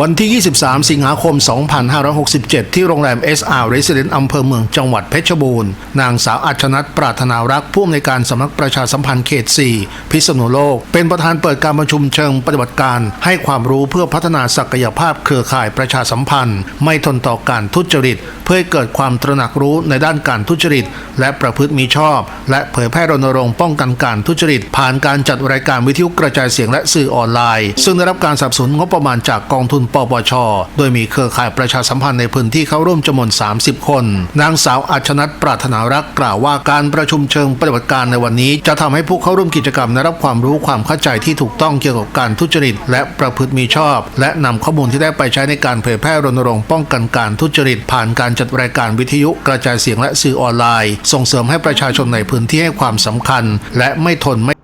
วันที่ 23 สิงหาคม 2567 ที่โรงแรม SR Residence อำเภอเมืองจังหวัดเพชรบูรณ์ นางสาวอัชนัทปรารถนารักผู้อำนวยการสำนักประชาสัมพันธ์เขต 4 พิษณุโลก เป็นประธานเปิดการประชุมเชิงปฏิบัติการให้ความรู้เพื่อพัฒนาศักยภาพเครือข่ายประชาสัมพันธ์ ไม่ทนต่อการทุจริต เพื่อให้เกิดความตระหนักรู้ในด้านการทุจริต และประพฤติมิชอบ และเผยแพร่รณรงค์ป้องกันการทุจริต ผ่านการจัดรายการวิทยุกระจายเสียงและสื่อออนไลน์ ซึ่งได้รับการสนับสนุนงบประมาณจากกองทุนปปช โดยมีเครือข่ายประชาสัมพันธ์ในพื้นที่เข้าร่วมจำนวน 30 คน นางสาวอัชนัทปรารถนารักกล่าวว่าการประชุมเชิงปฏิบัติการในวันนี้ จะทำให้ผู้เข้าร่วมกิจกรรมได้รับความรู้ความเข้าใจที่ถูกต้องเกี่ยวกับการทุจริต และประพฤติมิชอบ และนำข้อมูลที่ได้ไปใช้ในการเผยแพร่รณรงค์ป้องกันการทุจริต ผ่านการจัดรายการวิทยุกระจายเสียงและสื่อออนไลน์ ส่งเสริมให้ประชาชนในพื้นที่ให้ความสำคัญ และไม่ทนไม่